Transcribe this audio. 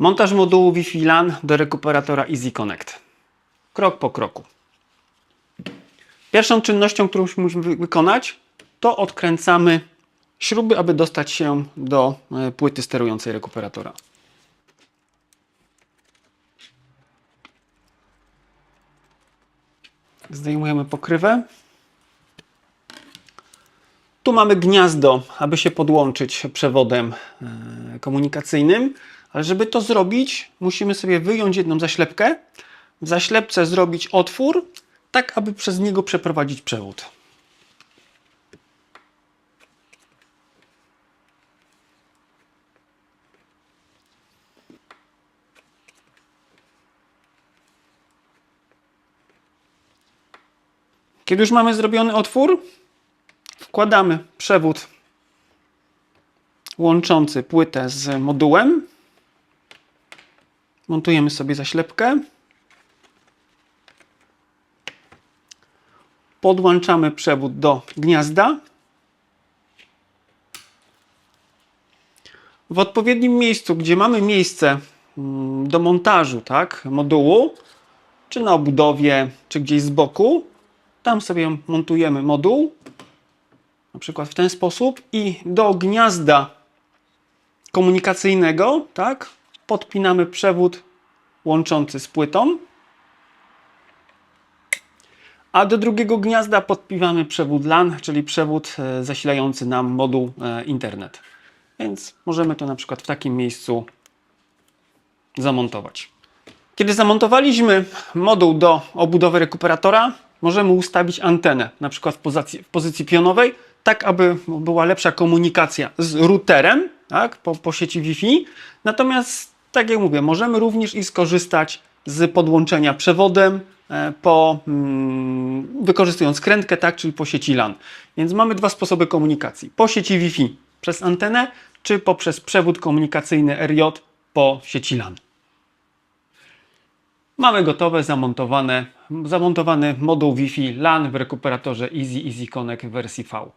Montaż modułu Wi-Fi LAN do rekuperatora Easy Connect. Krok po kroku. Pierwszą czynnością, którą musimy wy- wykonać, to odkręcamy śruby, aby dostać się do e, płyty sterującej rekuperatora. Zdejmujemy pokrywę. Tu mamy gniazdo, aby się podłączyć przewodem e, komunikacyjnym, ale żeby to zrobić, musimy sobie wyjąć jedną zaślepkę, w zaślepce zrobić otwór, tak aby przez niego przeprowadzić przewód. Kiedy już mamy zrobiony otwór, wkładamy przewód łączący płytę z modułem. Montujemy sobie zaślepkę. Podłączamy przewód do gniazda. W odpowiednim miejscu, gdzie mamy miejsce mm, do montażu tak, modułu, czy na obudowie, czy gdzieś z boku, tam sobie montujemy moduł, na przykład w ten sposób, i do gniazda komunikacyjnego, tak, podpinamy przewód łączący z płytą, a do drugiego gniazda podpinamy przewód LAN, czyli przewód e, zasilający nam moduł e, internet. Więc możemy to na przykład w takim miejscu zamontować. Kiedy zamontowaliśmy moduł do obudowy rekuperatora, możemy ustawić antenę, na przykład w pozycji, w pozycji pionowej, tak aby była lepsza komunikacja z routerem tak, po, po sieci Wi-Fi. Natomiast, tak jak mówię, możemy również i skorzystać z podłączenia przewodem, e, po, mm, wykorzystując krętkę, tak, czyli po sieci LAN. Więc mamy dwa sposoby komunikacji. Po sieci Wi-Fi przez antenę, czy poprzez przewód komunikacyjny RJ po sieci LAN. Mamy gotowe, zamontowane, zamontowany moduł Wi-Fi LAN w rekuperatorze Easy Easy Connect w wersji V.